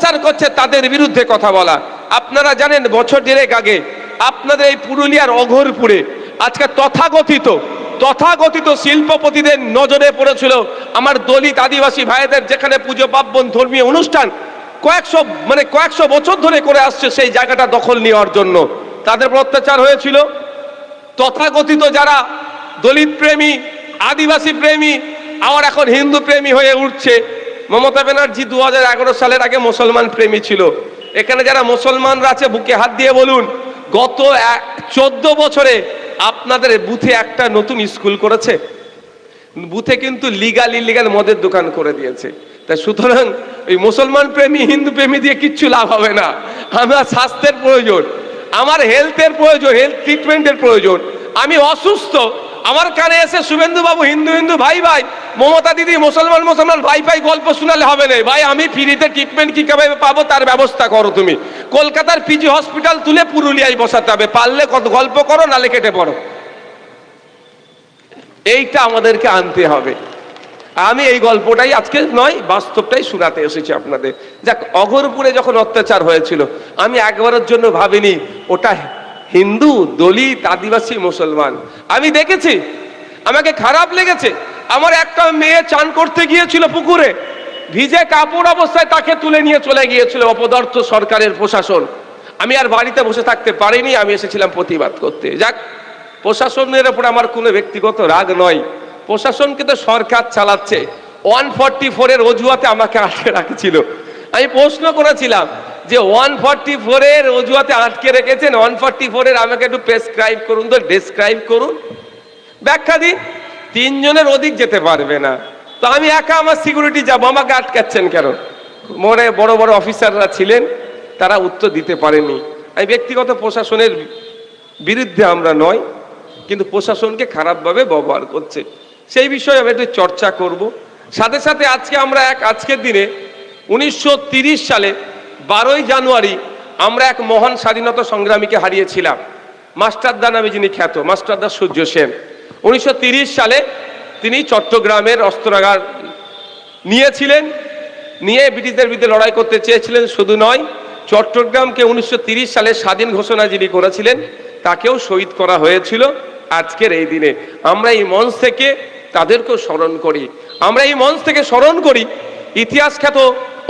অত্যাচার করছে তাদের বিরুদ্ধে কথা বলা। আপনারা জানেন, বছর দেড়েক আগে আপনাদের এই পুরুলিয়ার অঘরপুরে আজকে তথাকথিত তথাকথিত শিল্পপতিদের নজরে পড়েছিল আমার দলিত আদিবাসী ভাইদের যেখানে পুজো, পার্বণ, ধর্মীয় অনুষ্ঠান কয়েকশো মানে কয়েকশো বছর ধরে করে আসছে সেই জায়গাটা দখল নেওয়ার জন্য। তাদের অত্যাচার হয়েছিল। তথাকথিত যারা দলিত প্রেমী, আদিবাসী প্রেমী, আবার এখন হিন্দু প্রেমী হয়ে উঠছে মমতা ব্যানার্জি দু হাজার এগারো সালের আগে মুসলমান প্রেমী ছিল। এখানে যারা মুসলমানরা আছে, বুকে হাত দিয়ে বলুন, গত চোদ্দ বছরে আপনাদের বুথে একটা নতুন স্কুল করেছে। বুথে কিন্তু লিগাল ইলিগাল মদের দোকান করে দিয়েছে। তাই সুতরাং এই মুসলমান প্রেমী, হিন্দু প্রেমী দিয়ে কিচ্ছু লাভ হবে না। আমার স্বাস্থ্যের প্রয়োজন, আমার হেলথের প্রয়োজন হেলথ ট্রিটমেন্টের প্রয়োজন। আমি অসুস্থ, আমার কানে এসে শুভেন্দু বাবু হিন্দু হিন্দু, ভাই ভাই মমতা দিদি, মুসলমান মুসলমান, ভাই ভাই, গল্প শোনালে হবে না। ভাই, আমি ফ্রিতে ট্রিটমেন্ট কীভাবে পাবো তার ব্যবস্থা করো তুমি। কলকাতার পিজি হসপিটাল তুলে পুরুলিয়ায় বসাতে হবে। পারলে কত গল্প করো, নালে কেটে পড়ো। এইটা আমাদেরকে আনতে হবে। আমি এই গল্পটাই আজকে নয়, বাস্তবটাই শোনাতে এসেছি আপনাদের। যাক, অঘরপুরে যখন অত্যাচার হয়েছিল, আমি একবারের জন্য ভাবিনি, ওটা হিন্দু, দলিত, আদিবাসী, মুসলমান। আমি দেখেছি, আমাকে খারাপ লেগেছে। আমার একটা মেয়ে চান করতে গিয়েছিল পুকুরে। ভিজে কাপড় অবস্থায় তাকে তুলে নিয়ে চলে গিয়েছিল অপদার্থ সরকারের প্রশাসন। আমি আর বাড়িতে বসে থাকতে পারিনি, আমি এসেছিলাম প্রতিবাদ করতে। যাক, প্রশাসনের উপর আমার কোনো ব্যক্তিগত রাগ নয়। প্রশাসনকে তো সরকার চালাচ্ছে। ওয়ান ফর্টি ফোরের অজুহাতে আমাকে আটকে রাখছিল। আমি প্রশ্ন করেছিলাম যে ওয়ান ফর্টি ফোরের অজুহাতে আটকে রেখেছেন ওয়ান ফর্টি ফোরের আমাকে একটু প্রেসক্রাইব করুন তো ডেসক্রাইব করুন। ব্যাখ্যা দিন। তিনজনের অধিক যেতে পারবে না। তো আমি একা আমার সিকিউরিটি যাব, আমাকে আটকাচ্ছেন কেন? মনে বড় বড় অফিসাররা ছিলেন, তারা উত্তর দিতে পারেনি। আমি ব্যক্তিগত প্রশাসনের বিরুদ্ধে আমরা নয় কিন্তু প্রশাসনকে খারাপভাবে ব্যবহার করছে। সেই বিষয়ে আমি একটু চর্চা করব। সাথে সাথে আজকে আমরা এক, আজকের দিনে উনিশশো সালে বারোই জানুয়ারি আমরা এক মহান স্বাধীনতা সংগ্রামীকে হারিয়েছিলাম, মাস্টারদা নামে যিনি খ্যাত, মাস্টারদা সূর্য সেন। উনিশশো সালে তিনি চট্টগ্রামের অস্ত্রাগার নিয়েছিলেন। নিয়ে ব্রিটিশদের বিরুদ্ধে লড়াই করতে চেয়েছিলেন, শুধু নয়, চট্টগ্রামকে উনিশশো সালে স্বাধীন ঘোষণা যিনি করেছিলেন, তাকেও শহীদ করা হয়েছিল আজকের এই দিনে। আমরা এই মঞ্চ থেকে তাদেরকেও স্মরণ করি। আমরা এই মঞ্চ থেকে স্মরণ করি, ইতিহাস খ্যাত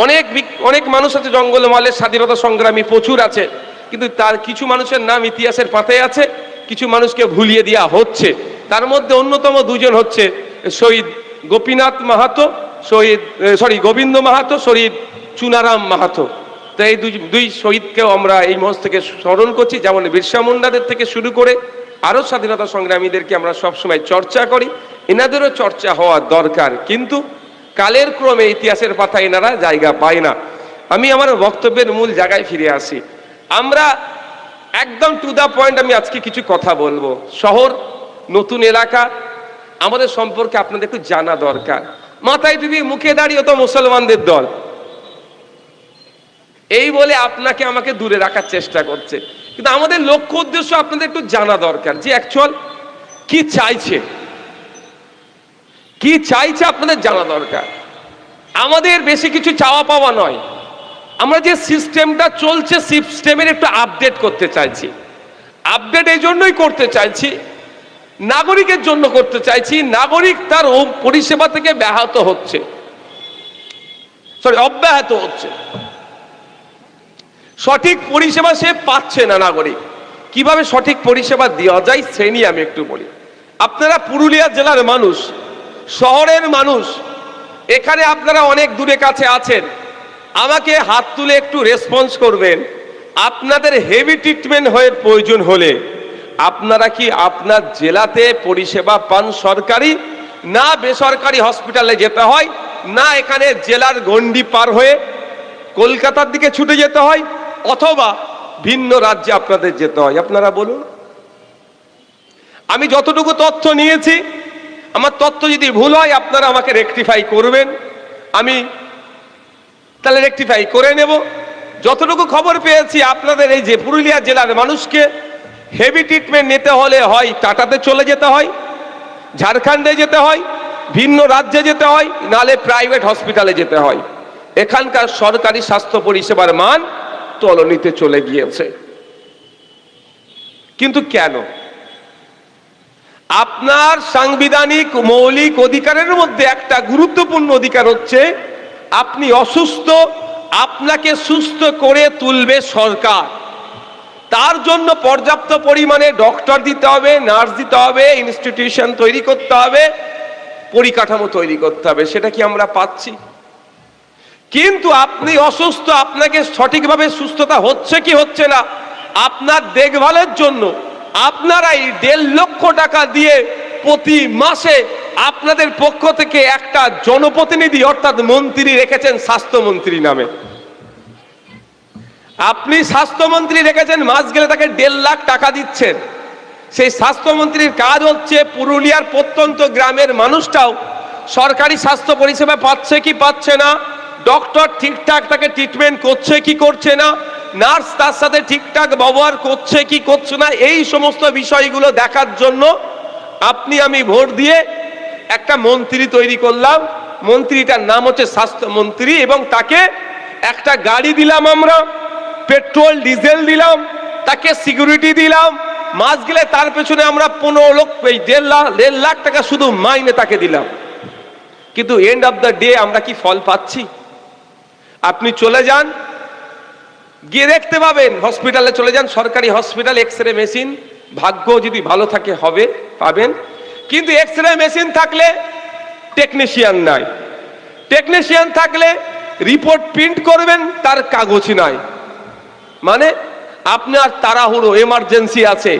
অনেক অনেক মানুষ আছে জঙ্গলমহলের স্বাধীনতা সংগ্রামী প্রচুর আছে, কিন্তু তার কিছু মানুষের নাম ইতিহাসের পাতায় আছে, কিছু মানুষকে ভুলিয়ে দেওয়া হচ্ছে। তার মধ্যে অন্যতম দুজন হচ্ছে শহীদ গোপীনাথ মাহাতো, শহীদ সরি গোবিন্দ মাহাতো, শহীদ চুনারাম মাহাতো। তো এই দুই দুই শহীদকেও আমরা এই মঞ্চ থেকে স্মরণ করছি, যেমন বিরসা মুন্ডাদের থেকে শুরু করে আরও স্বাধীনতা সংগ্রামীদেরকে আমরা সবসময় চর্চা করি। এনাদেরও চর্চা হওয়া দরকার, কিন্তু কালের ক্রমে ইতিহাসের পাতায় এনারা জায়গা পায় না। আমি আমার বক্তব্যের মূল জায়গায় ফিরে আসি। আমরা একদম টু দা পয়েন্ট আমি আজকে কিছু কথা বলব। শহর নতুন এলাকা, আমাদের সম্পর্কে আপনাদের একটু জানা দরকার। মাথায় দিদি মুখে দাঁড়িয়ে তো মুসলমানদের দল। এই বলে আপনাকে আমাকে দূরে রাখার চেষ্টা করছে। কিন্তু আমাদের লক্ষ্য উদ্দেশ্য আপনাদের একটু জানা দরকার। যে অ্যাকচুয়াল কি চাইছে? কি চাইছে আপনাদের জানা দরকার? আমাদের বেশি কিছু চাওয়া পাওয়া নয়। আমরা যে সিস্টেমটা চলছে, সিস্টেমের একটু আপডেট করতে চাইছি। আপডেট এই জন্যই করতে চাইছি নাগরিকের জন্য করতে চাইছি, নাগরিক তার পরিষেবা থেকে ব্যাহত হচ্ছে। সরি অব্যাহত হচ্ছে। সঠিক পরিষেবা সে পাচ্ছে না নাগরিক। কীভাবে সঠিক পরিষেবা দেওয়া যায় সে নিয়ে আমি একটু বলি। আপনারা পুরুলিয়া জেলার মানুষ, শহরের মানুষ, এখানে আপনারা অনেক দূরে কাছে আছেন। আমাকে হাত তুলে একটু রেসপন্স করবেন। আপনাদের হেভি ট্রিটমেন্ট হয়ে প্রয়োজন হলে আপনারা কি আপনার জেলাতে পরিষেবা পান সরকারি? না বেসরকারি হসপিটালে যেতে হয়, না এখানে জেলার গণ্ডি পার হয়ে কলকাতার দিকে ছুটে যেতে হয়, অথবা ভিন্ন রাজ্যে আপনাদের যেতে হয়। আপনারা বলুন। আমি যতটুকু তথ্য নিয়েছি, আমার তথ্য যদি ভুল হয়, আপনারা আমাকে রেকটিফাই করবেন। আমি তাহলে রেকটিফাই করে নেব। যতটুকু খবর পেয়েছি, আপনাদের এই যে পুরুলিয়া জেলার মানুষকে হেভি ট্রিটমেন্ট নিতে হলে হয় টাটাতে চলে যেতে হয়, ঝাড়খণ্ডে যেতে হয়, ভিন্ন রাজ্যে যেতে হয়, নালে প্রাইভেট হসপিটালে যেতে হয়। এখানকার সরকারি স্বাস্থ্য পরিষেবার মান তলনিতে চলে গিয়েছে। কিন্তু কেন? আপনার সাংবিধানিক মৌলিক অধিকারের মধ্যে একটা গুরুত্বপূর্ণ অধিকার হচ্ছে, আপনি অসুস্থ, আপনাকে সুস্থ করে তুলবে সরকার। তার জন্য পর্যাপ্ত পরিমাণে ডক্টর দিতে হবে নার্স দিতে হবে ইনস্টিটিউশন তৈরি করতে হবে, পরিকাঠামো তৈরি করতে হবে, সেটা কি আমরা পাচ্ছি? কিন্তু আপনি অসুস্থ, আপনাকে সঠিকভাবে সুস্থতা হচ্ছে কি হচ্ছে না, আপনার দেখভালের জন্য আপনারাই দেড় লক্ষ টাকা দিয়ে প্রতি মাসে আপনাদের পক্ষ থেকে একটা জনপ্রতিনিধি অর্থাৎ মন্ত্রী রেখেছেন স্বাস্থ্যমন্ত্রী নামে। আপনি স্বাস্থ্যমন্ত্রী রেখেছেন মাস গেলে তাকে দেড় লাখ টাকা দিচ্ছেন। সেই স্বাস্থ্যমন্ত্রীর কাজ হচ্ছে পুরুলিয়ার প্রত্যন্ত গ্রামের মানুষটাও সরকারি স্বাস্থ্য পরিষেবা পাচ্ছে কি পাচ্ছে না, ডক্টর ঠিকঠাক তাকে ট্রিটমেন্ট করছে কি করছে না, নার্স তার সাথে ঠিকঠাক ব্যবহার করছে কি করছে না, এই সমস্ত বিষয়গুলো দেখার জন্য আপনি আমি ভোট দিয়ে একটা মন্ত্রী তৈরি করলাম। মন্ত্রীটার নাম হচ্ছে স্বাস্থ্যমন্ত্রী এবং তাকে একটা গাড়ি দিলাম আমরা। পেট্রোল, ডিজেল দিলাম, তাকে সিকিউরিটি দিলাম। মাস গেলে তার পেছনে আমরা পনেরো লক্ষ, এই দেড় লাখ দেড় লাখ টাকা শুধু মাইনে তাকে দিলাম। কিন্তু এন্ড অফ দ্য ডে আমরা কি ফল পাচ্ছি? আপনি চলে যান, গিয়ে দেখতে পাবেন হসপিটালে চলে যান, সরকারি হসপিটাল এক্স রে মেশিন ভাগ্য যদি ভালো থাকে হবে, পাবেন। কিন্তু এক্স রে মেশিন থাকলে টেকনিশিয়ান নাই। টেকনিশিয়ান থাকলে রিপোর্ট প্রিন্ট করবেন, তার কাগজ নাই। মানে আপনার তাড়াহুড়ো এমার্জেন্সি আছে।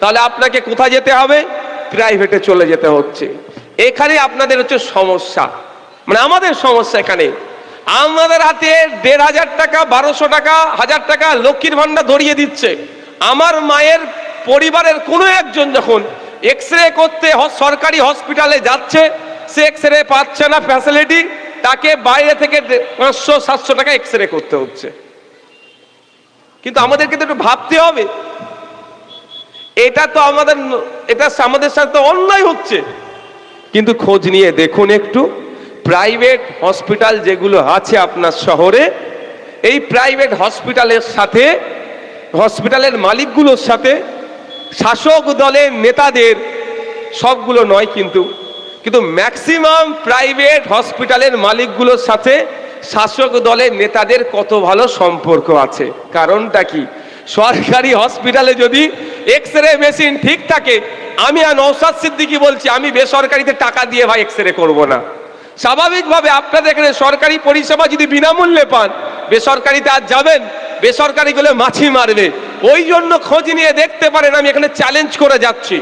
তাহলে আপনাকে কোথায় যেতে হবে? প্রাইভেটে চলে যেতে হচ্ছে। এখানে আপনাদের হচ্ছে সমস্যা। মানে আমাদের সমস্যা এখানে। আমাদের হাতে দেড় হাজার টাকা, বারোশো টাকা, হাজার টাকা লক্ষ্মীর ভান্ডার ধরিয়ে দিচ্ছে। আমার মায়ের পরিবারের কোনো একজন যখন এক্স রে করতে সরকারি হসপিটালে যাচ্ছে, সে এক্স রে পাচ্ছে না ফ্যাসিলিটি তাকে বাইরে থেকে পাঁচশো, সাতশো টাকা এক্স রে করতে হচ্ছে। কিন্তু আমাদেরকে তো একটু ভাবতে হবে। এটা তো আমাদের এটা আমাদের সাথে অন্যায় হচ্ছে। কিন্তু খোঁজ নিয়ে দেখুন একটু, প্রাইভেট হসপিটাল যেগুলো আছে আপনার শহরে, এই প্রাইভেট হসপিটালের সাথে, হসপিটালের মালিকগুলোর সাথে, শাসক দলের নেতাদের সবগুলো নয় কিন্তু কিন্তু ম্যাক্সিমাম প্রাইভেট হসপিটালের মালিকগুলোর সাথে শাসক দলের নেতাদের কত ভালো সম্পর্ক আছে? কারণটা কি? সরকারি হসপিটালে যদি এক্স রে মেশিন ঠিক থাকে, আমি আর নৌসাদ সিদ্দিকি বলছি, আমি বেসরকারিতে টাকা দিয়ে ভাই এক্স রে করব না। স্বাভাবিকভাবে আপনাদের এখানে সরকারি পরিষেবা যদি বিনামূল্যে পান, বেসরকারিতে আজ যাবেন, বেসরকারি গুলো মাছি মারবে। ওই জন্য খোঁজ নিয়ে দেখতে পারেন, আমি এখানে চ্যালেঞ্জ করে যাচ্ছি।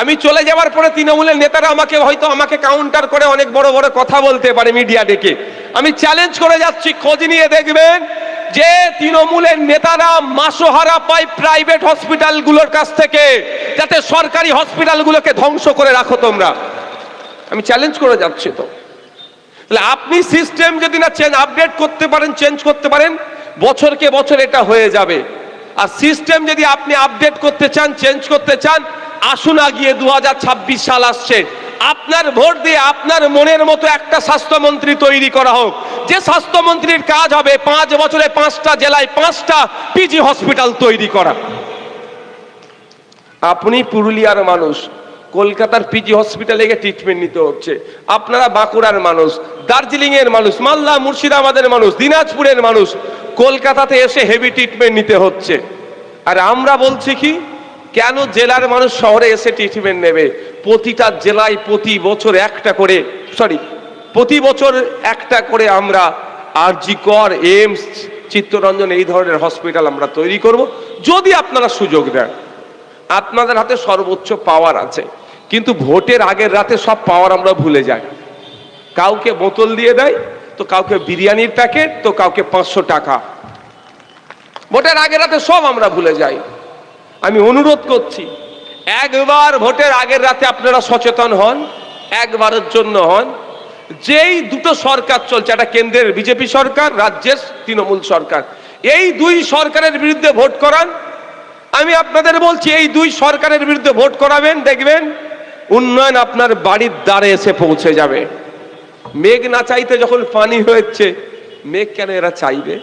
আমি চলে যাওয়ার পরে তৃণমূলের নেতারা আমাকে হয়তো আমাকে কাউন্টার করে অনেক বড় বড় কথা বলতে পারে মিডিয়া ডেকে। আমি চ্যালেঞ্জ করে যাচ্ছি, খোঁজ নিয়ে দেখবেন যে তৃণমূলের নেতারা মাসোহারা পায় প্রাইভেট হসপিটালগুলোর কাছ থেকে, যাতে সরকারি হসপিটালগুলোকে ধ্বংস করে রাখো তোমরা। আমি চ্যালেঞ্জ করে যাচ্ছি তো। তাহলে আপনি সিস্টেম যদি না চেঞ্জ আপডেট করতে পারেন চেঞ্জ করতে পারেন, বছরকে বছর এটা হয়ে যাবে। আর সিস্টেম যদি আপনি আপডেট করতে চান চেঞ্জ করতে চান, আসুন আগিয়ে দু সাল আসছে। আপনার ভোট দিয়ে আপনার মনের মতো একটা স্বাস্থ্যমন্ত্রী তৈরি করা হোক। যে স্বাস্থ্যমন্ত্রীর কাজ হবে পাঁচ বছরে পাঁচটা জেলায় পাঁচটা পিজি হসপিটাল তৈরি করা। আপনি পুরুলিয়ার মানুষ, কলকাতার পিজি হসপিটালে গিয়ে ট্রিটমেন্ট নিতে হচ্ছে। আপনারা বাঁকুড়ার মানুষ দার্জিলিং এর মানুষ, মালদা, মুর্শিদাবাদের মানুষ, দিনাজপুরের মানুষ, কলকাতাতে এসে হেভি ট্রিটমেন্ট নিতে হচ্ছে। আর আমরা বলছি কি? কেন জেলার মানুষ শহরে এসে ট্রিটমেন্ট নেবে? প্রতিটা জেলায় প্রতি বছর একটা করে সরি প্রতি বছর একটা করে আমরা আরজি কর এইমস, চিত্তরঞ্জন এই ধরনের হসপিটাল আমরা তৈরি করব। যদি আপনারা সুযোগ দেন, আপনাদের হাতে সর্বোচ্চ পাওয়ার আছে। কিন্তু ভোটের আগের রাতে সব পাওয়ার আমরা ভুলে যাই। কাউকে বোতল দিয়ে দেয়, তো কাউকে বিরিয়ানির প্যাকেট তো কাউকে পাঁচশো টাকা। ভোটের আগের রাতে সব আমরা ভুলে যাই। আমি অনুরোধ করছি, একবার ভোটের আগের রাতে আপনারা সচেতন হন, একবারের জন্য হন। যেই দুটো সরকার চলছে, একটা কেন্দ্রের বিজেপি সরকার, রাজ্যের তৃণমূল সরকার, এই দুই সরকারের বিরুদ্ধে ভোট করান। আমি আপনাদের বলছি, এই দুই সরকারের বিরুদ্ধে ভোট করাবেন, দেখবেন উন্নয়ন আপনার বাড়ির দ্বারে এসে পৌঁছে যাবে। মেঘ না চাইতে যখন পানি হয়েছে, মেঘ কেন এরা চাইবে?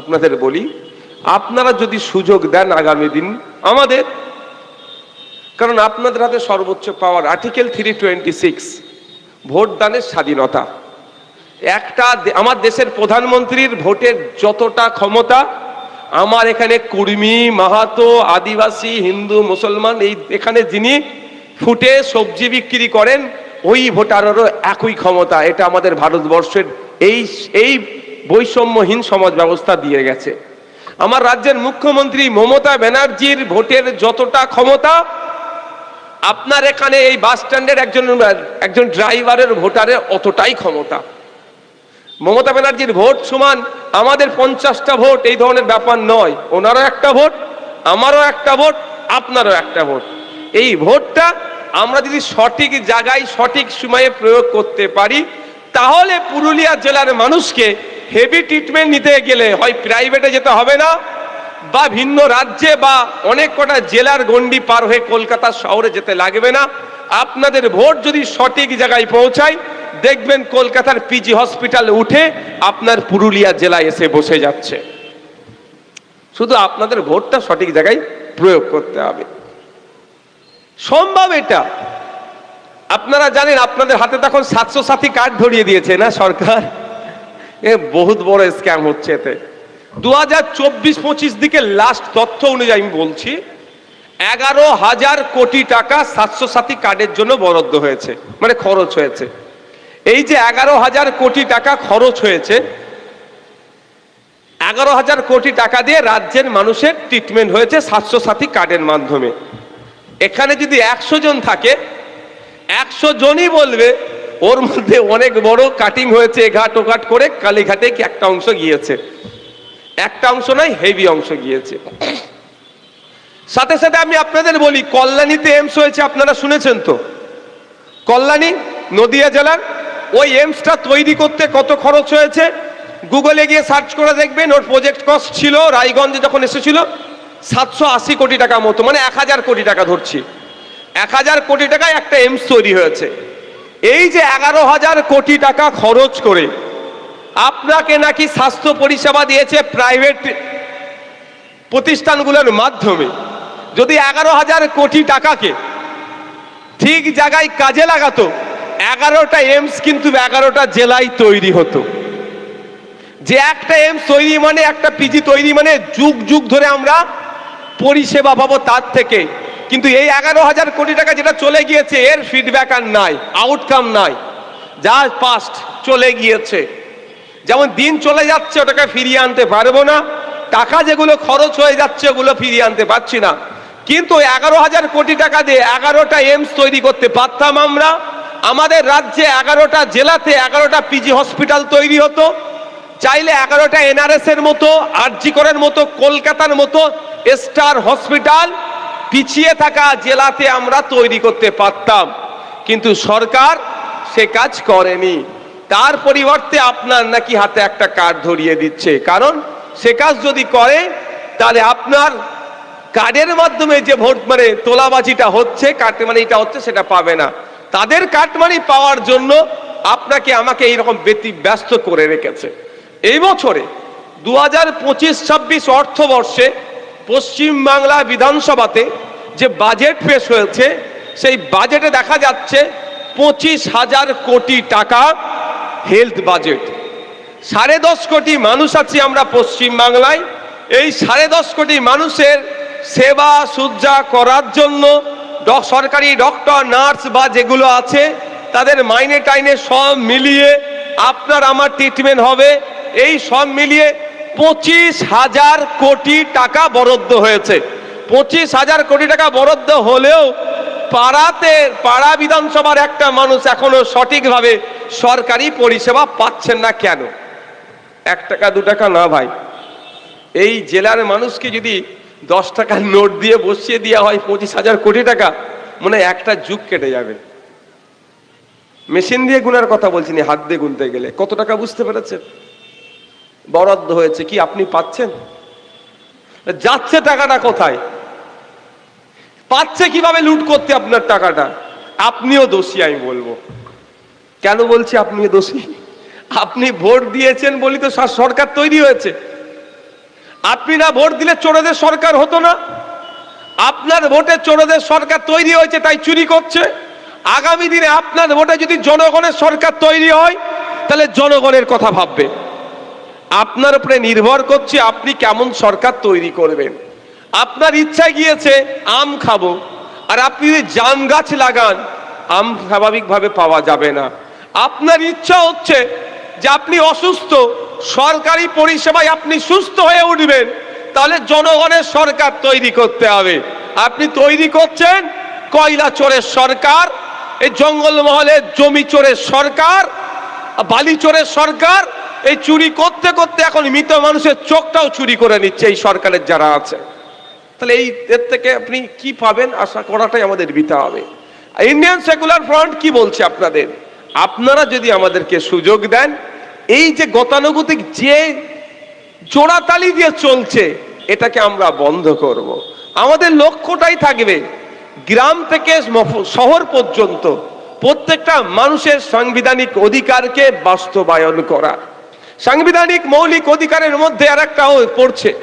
আপনাদের বলি আপনারা যদি সুযোগ দেন আগামী দিন, আমাদের। কারণ আপনাদের হাতে সর্বোচ্চ power article three twenty six, ভোটদানের স্বাধীনতা। একটা আমার দেশের প্রধানমন্ত্রীর ভোটের যতটা ক্ষমতা, আমার এখানে কুর্মী, মাহাতো, আদিবাসী, হিন্দু, মুসলমান, এই এখানে যিনি ফুটে সবজি বিক্রি করেন, ওই ভোটারেরও একই ক্ষমতা। এটা আমাদের ভারতবর্ষের এই এই বৈষম্যহীন সমাজ ব্যবস্থা দিয়ে গেছে। আমার রাজ্যের মুখ্যমন্ত্রী মমতা ব্যানার্জির ভোটের যতটা ক্ষমতা, আপনার এখানে এই বাস স্ট্যান্ডের একজন একজন ড্রাইভারের ভোটারের অতটাই ক্ষমতা। মমতা ব্যানার্জির ভোট সমান আমাদের পঞ্চাশটা ভোট, এই ধরনের ব্যাপার নয়। ওনারও একটা ভোট, আমারও একটা ভোট, আপনারও একটা ভোট। এই ভোটটা আমরা যদি সঠিক জায়গায়, সঠিক সময়ে প্রয়োগ করতে পারি, তাহলে পুরুলিয়া জেলার মানুষকে হেভি ট্রিটমেন্ট নিতে গেলে হয় প্রাইভেটে যেতে হবে না, বা ভিন্ন রাজ্যে বা অনেক কটা জেলার গণ্ডি পার হয়ে কলকাতা শহরে যেতে লাগবে না। আপনাদের ভোট যদি সঠিক জায়গায় পৌঁছায়, দেখবেন কলকাতার পিজি হসপিটাল উঠে আপনার পুরুলিয়া জেলায় এসে বসে যাচ্ছে। শুধু আপনাদের ভোটটা সঠিক জায়গায় প্রয়োগ করতে হবে। সম্ভব এটা? আপনারা জানেন, আপনাদের হাতে তখন সাতশো সাথী কার্ড ধরিয়ে দিয়েছে না সরকার? এ বহুত বড় স্ক্যাম হচ্ছে এতে। দু হাজার চব্বিশ পঁচিশ দিকে লাস্ট তথ্য অনুযায়ী আমি বলছি, এগারো হাজার কোটি টাকা সাতশো সাথী কার্ডের জন্য বরাদ্দ হয়েছে মানে খরচ হয়েছে। এই যে এগারো হাজার কোটি টাকা খরচ হয়েছে, এগারো হাজার কোটি টাকা দিয়ে রাজ্যের মানুষের ট্রিটমেন্ট হয়েছে সাতশো সাথী কার্ডের মাধ্যমে। এখানে যদি একশো জন থাকে, একশো জনই বলবে ওর মধ্যে অনেক বড় কাটিং হয়েছে ঘাট ওঘাট করে কালীঘাটে কি একটা অংশ গিয়েছে। একটা অংশ নয় হেভি অংশ গিয়েছে। সাথে সাথে আমি আপনাদের বলি, কল্যাণীতে এমস হয়েছে, আপনারা শুনেছেন তো? কল্যাণী, নদিয়া জেলার, ওই এমসটা তৈরি করতে কত খরচ হয়েছে? গুগলে গিয়ে সার্চ করে দেখবেন, ওর প্রজেক্ট কস্ট ছিল, রায়গঞ্জে যখন এসেছিল, সাতশো আশি কোটি টাকা মতো মানে এক হাজার কোটি টাকা ধরছি। এক হাজার কোটি টাকায় একটা এমস তৈরি হয়েছে। এই যে এগারো হাজার কোটি টাকা খরচ করে আপনাকে নাকি স্বাস্থ্য পরিষেবা দিয়েছে প্রাইভেট প্রতিষ্ঠানগুলোর মাধ্যমে। যদি এগারো হাজার কোটি টাকাকে ঠিক জায়গায় কাজে লাগাতো, এগারোটা এমস কিন্তু এগারোটা জেলায় তৈরি হতো। যে একটা এমস তৈরি মানে একটা পিজি তৈরি মানে যুগ যুগ ধরে আমরা পরিষেবা পাবো তার থেকে। কিন্তু এই এগারো হাজার কোটি টাকা যেটা চলে গিয়েছে, এর ফিডব্যাক আর নাই আউটকাম নাই। যা পাস্ট চলে গিয়েছে। যেমন দিন চলে যাচ্ছে, ওটাকে ফিরিয়ে আনতে পারব না। টাকা যেগুলো খরচ হয়ে যাচ্ছে, ওগুলো ফিরিয়ে আনতে পারছি না। কিন্তু এগারো হাজার কোটি টাকা দিয়ে এগারোটা এমস তৈরি করতে পারতাম আমরা। আমাদের রাজ্যে এগারোটা জেলাতে এগারোটা পিজি হসপিটাল তৈরি হতো। চাইলে এগারোটা এনআরএস এর মতো আরজি করের মতো, কলকাতার মতো স্টার হসপিটাল পিছিয়ে থাকা জেলাতে আমরা তৈরি করতে পারতাম। কিন্তু সরকার সে কাজ করেনি। তার পরিবর্তে আপনার নাকি হাতে একটা কার্ড ধরিয়ে দিচ্ছে। কারণ সে কাজ যদি করে, তাহলে আপনার কার্ডের মাধ্যমে যে ভোট মানে তোলাবাজিটা হচ্ছে কাটে মানে এটা হচ্ছে, সেটা পাবে না। তাদের কাটমানি পাওয়ার জন্য আপনাকে আমাকে এইরকম ব্যতি ব্যস্ত করে রেখেছে। এই বছরে দু হাজার পঁচিশ ছাব্বিশ অর্থবর্ষে পশ্চিমবাংলা বিধানসভাতে যে বাজেট পেশ হয়েছে, সেই বাজেটে দেখা যাচ্ছে পঁচিশ হাজার কোটি টাকা হেলথ বাজেট। সাড়ে দশ কোটি মানুষ আছি আমরা পশ্চিম বাংলায়। এই সাড়ে দশ কোটি মানুষের সেবা সুজ্জা করার জন্য সরকারি ডক্টর, নার্স বা যেগুলো আছে, তাদের মাইনে টাইনে সব মিলিয়ে আপনার আমার ট্রিটমেন্ট হবে। এই সব মিলিয়ে পঁচিশ হাজার কোটি টাকা বরাদ্দ হয়েছে। পঁচিশ হাজার কোটি টাকা বরাদ্দ হলেও পাড়াতে, পাড়া বিধানসভার একটা মানুষ এখনও সঠিকভাবে সরকারি পরিষেবা পাচ্ছেন না কেন? এক টাকা, দু টাকা না ভাই। এই জেলার মানুষকে যদি দশ টাকার নোট দিয়ে বসিয়ে দেওয়া হয় পঁচিশ হাজার কোটি টাকা, মনে একটা যুগ কেটে যাবে। মেশিন দিয়ে গুনার কথা বলছি হাত দিয়ে গুনতে গেলে। কত টাকা বুঝতে পেরেছেন? বরাদ্দ হয়েছে কি আপনি পাচ্ছেন? যাচ্ছে টাকাটা কোথায়? পাচ্ছে কীভাবে লুট করতে আপনার টাকাটা? আপনিও দোষী, আমি বলব। কেন বলছি আপনিও দোষী? আপনি ভোট দিয়েছেন বলি তো সরকার তৈরি হয়েছে। আপনি না ভোট দিলে চোরদের সরকার হতো না। আপনার ভোটে চোরদের সরকার তৈরি হয়েছে, তাই চুরি করছে। আগামী দিনে আপনার ভোটে যদি জনগণের সরকার তৈরি হয়, তাহলে জনগণের কথা ভাববে। আপনার উপরে নির্ভর করছে আপনি কেমন সরকার তৈরি করবেন। আপনার ইচ্ছা গিয়েছে, আম খাব। আর আপনি যদি জাম গাছ লাগান, আম স্বাভাবিকভাবে পাওয়া যাবে না। আপনার ইচ্ছা হচ্ছে যে আপনি অসুস্থ, সরকারি পরিষেবায় আপনি সুস্থ হয়ে উঠবেন, তাহলে জনগণের সরকার তৈরি করতে হবে। আপনি তৈরি করছেন কয়লা চোরের সরকার, এই জঙ্গলমহলের জমি চোরের সরকার, বালি চোরের সরকার এই চুরি করতে করতে এখন মৃত মানুষের চোখটাও চুরি করে নিচ্ছে এই সরকারের যারা আছে। তাহলে এই এর থেকে আপনি কি পাবেন? আশা করাটাই আমাদের বিতা হবে। ইন্ডিয়ান সেকুলার ফ্রন্ট কি বলছে আপনাদের? আপনারা যদি আমাদেরকে সুযোগ দেন, এই যে গতানুগতিক যে জোড়াতালি দিয়ে চলছে, এটাকে আমরা বন্ধ করব। আমাদের লক্ষ্যটাই থাকবে গ্রাম থেকে শহর পর্যন্ত প্রত্যেকটা মানুষের সাংবিধানিক অধিকারকে বাস্তবায়ন করা। সাংবিধানিক মৌলিক অধিকারের মধ্যে আর একটা পড়ছে,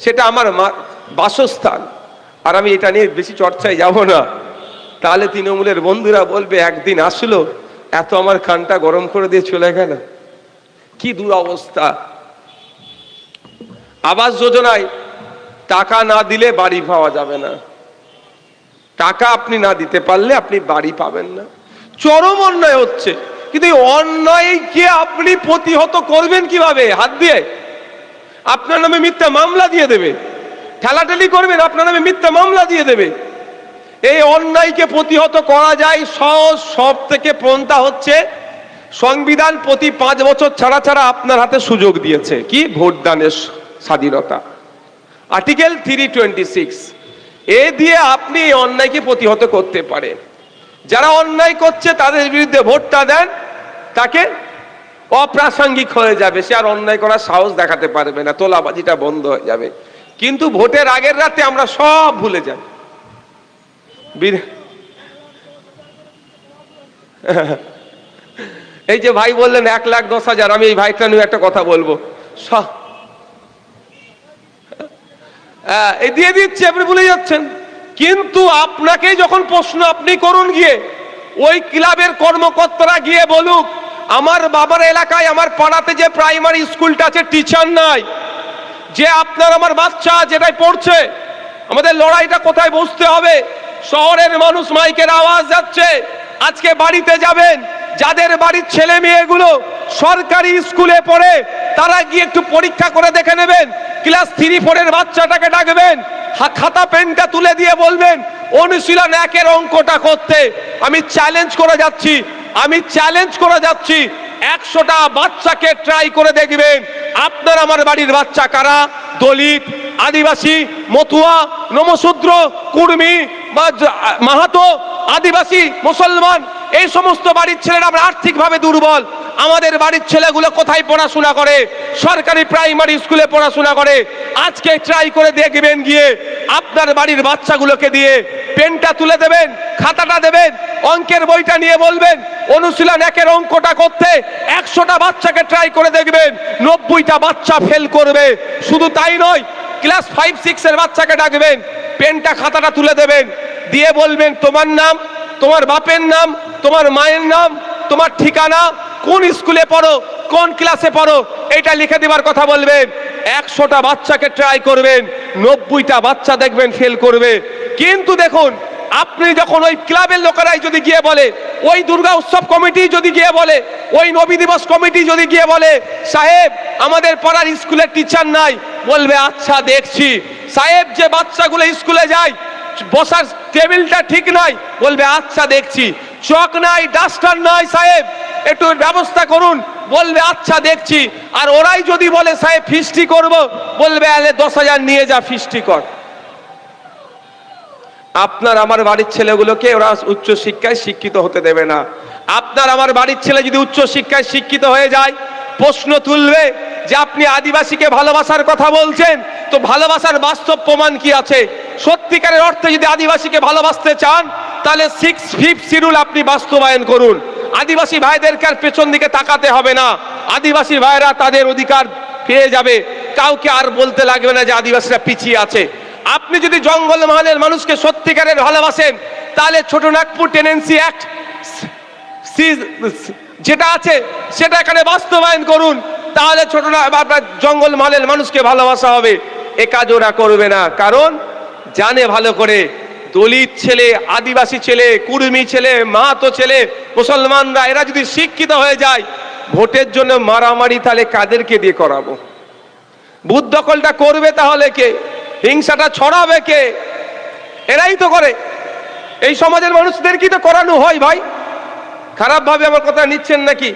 সেটা আমার বাসস্থান। আর আমি এটা নিয়ে বেশি চর্চায় যাব না। তাহলে তৃণমূলের বন্ধুরা বলবে, একদিন আসলো, এত আমার কানটা গরম করে দিয়ে চলে গেল। কি দুরবস্থা। আবাস যোজনায় টাকা না দিলে বাড়ি পাওয়া যাবে না। টাকা আপনি না দিতে পারলে আপনি বাড়ি পাবেন না। চরম অন্যায় হচ্ছে। কিন্তু এই অন্যায়কে আপনি প্রতিহত করবেন কীভাবে? হাত দিয়ে। আপনার নামে মিথ্যা মামলা দিয়ে দেবে। ঠেলাঠেলি করবেন, আপনার নামে মিথ্যা মামলা দিয়ে দেবে। এই অন্যায়কে প্রতিহত করা যায় সহজ, সব থেকে পন্থা হচ্ছে সংবিধান প্রতি পাঁচ বছর ছাড়া ছাড়া আপনার হাতে সুযোগ দিয়েছে। কি? ভোটদানের স্বাধীনতা। Article three twenty six. এ দিয়ে আপনি এই অন্যায়কে প্রতিহত করতে পারেন। যারা অন্যায় করছে তাদের বিরুদ্ধে ভোটটা দেন, তাকে অপ্রাসঙ্গিক হয়ে যাবে। সে আর অন্যায় করার সাহস দেখাতে পারবে না, তোলাবাজিটা বন্ধ হয়ে যাবে। কিন্তু ভোটের আগের রাতে আমরা সব ভুলে যাই। এই যে ভাই বললেন, এক লাখ দশ হাজার, আমি এই ভাইটা নিয়ে একটা কথা বলব। স- এই দিয়ে দিচ্ছে, আপনি ভুলে যাচ্ছেন। কিন্তু আপনাকে যখন প্রশ্ন আপনি করুন গিয়ে, ওই ক্লাবের কর্মকর্তারা গিয়ে বলুক, আমার বাবার এলাকায়, আমার পাড়াতে যে প্রাইমারি স্কুলটা আছে টিচার নাই। যে আপনার আমার বাচ্চা যেটাই পড়ছে, আমাদের লড়াইটা কোথায় বসতে হবে? শহরের মানুষ মাইকের আওয়াজ যাচ্ছে, আজকে বাড়িতে যাবেন যাদের বাড়ির ছেলে মেয়েগুলো সরকারি স্কুলে পড়ে, তারা গিয়ে একটু পরীক্ষা করে দেখে নেবেন। ক্লাস থ্রি, ফোরের বাচ্চাটাকে ডাকবেন খাতা পেনটা তুলে দিয়ে বলবেন, অনুশীলন একের অঙ্কটা করতে। আমি চ্যালেঞ্জ করে যাচ্ছি, আমি চ্যালেঞ্জ করে যাচ্ছি। একশোটা বাচ্চাকে ট্রাই করে দেখবেন। আপনার আমার বাড়ির বাচ্চা কারা? দলিত, আদিবাসী, মতুয়া নমশূদ্র কুর্মী বা মাহাতো, আদিবাসী, মুসলমান। এই সমস্ত বাড়ির ছেলেরা আমরা আর্থিকভাবে দুর্বল। আমাদের বাড়ির ছেলেগুলো কোথায় পড়াশোনা করে? সরকারি প্রাইমারি স্কুলে পড়াশোনা করে। আজকে ট্রাই করে দেখবেন গিয়ে আপনার বাড়ির বাচ্চাগুলোকে দিয়ে পেনটা তুলে দেবেন, খাতাটা দেবেন, অঙ্কের বইটা নিয়ে বলবেন, অনুশীলন একের অঙ্কটা করতে একশোটা বাচ্চাকে ট্রাই করে দেখবেন, নব্বইটা বাচ্চা ফেল করবে। শুধু তাই নয় ক্লাস ফাইভ সিক্স এর বাচ্চাকে ডাকবেন, পেনটা, খাতাটা তুলে দেবেন, দিয়ে বলবেন, তোমার নাম, তোমার বাপের নাম তোমার মায়ের নাম, তোমার ঠিকানা, কোন স্কুলে পড়ো, কোন ক্লাসে পড়ো, এটা লিখে দেবার কথা বলবেন। একশোটা বাচ্চাকে ট্রাই করবেন, নব্বইটা বাচ্চা দেখবেন ফেল করবে। কিন্তু দেখুন, আপনি যখন ওই ক্লাবের লোকেরাই যদি গিয়ে বলে, ওই দুর্গা উৎসব কমিটি যদি গিয়ে বলে, ওই নবী দিবস কমিটি যদি গিয়ে বলে, সাহেব, আমাদের পাড়ার স্কুলের টিচার নাই। বলবে আচ্ছা দেখছি। সাহেব, যে বাচ্চাগুলো স্কুলে যায়, বসার টেবিলটা ঠিক নাই। বলবে আচ্ছা দেখছি। চক নাই, ডাস্টার নাই, সাহেব। একটু ব্যবস্থা করুন। বলবে আচ্ছা দেখছি। আর ওরাই যদি বলে, সাহেব, ফিস্টি করব, বলবে, আলে দশ হাজার নিয়ে যা, ফিস্টি কর। আপনার আমার বাড়ির ছেলেগুলোকে ওরা উচ্চ শিক্ষায় শিক্ষিত হতে দেবে না। আপনার আমার বাড়ির ছেলে যদি উচ্চ শিক্ষায় শিক্ষিত হয়ে যায়, প্রশ্ন তুলবে যে, আপনি আদিবাসীকে ভালোবাসার কথা বলছেন, তো ভালোবাসার বাস্তব প্রমাণ কি আছে? সত্যিকারের অর্থে যদি আদিবাসীকে ভালোবাসতে চান, তাহলে সিক্স ফিফ শিডিউল আপনি বাস্তবায়ন করুন। আদিবাসী ভাইদেরকে আর পেছন দিকে তাকাতে হবে না। আদিবাসী ভাইরা তাদের অধিকার পেয়ে যাবে। কাউকে আর বলতে লাগবে না যে আদিবাসীরা পিছিয়ে আছে। আপনি যদি জঙ্গল মহলের মানুষকে সত্যিকারের ভালোবাসেন, তাহলে ছোট নাগপুর টেনেন্সি অ্যাক্ট যেটা আছে, সেটা এখানে বাস্তবায়ন করুন। তাহলে ছোট আপনার জঙ্গল মহলের মানুষকে ভালোবাসা হবে। এ কাজ ওরা করবে না। কারণ জানে ভালো করে। দলিত ছেলে, আদিবাসী ছেলে, কুর্মী ছেলে মাহাতো ছেলে, মুসলমানরা, এরা যদি শিক্ষিত হয়ে যায়, ভোটের জন্য মারামারি তাহলে কাদেরকে দিয়ে করাবো? বুথ দখলটা করবে তাহলে কে? হিংসাটা ছড়াবে কে? এরাই তো করে। এই সমাজের মানুষদের কি তো করানো হয় ভাই? খারাপ ভাবে আমার কথা নিচ্ছেন নাকি?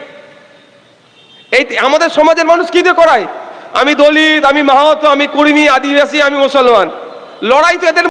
এই আমাদের সমাজের মানুষ কি করায়? আমি দলিত, আমি মাহাতো, আমি কুর্মী, আদিবাসী, আমি মুসলমান। লড়াই তো এদের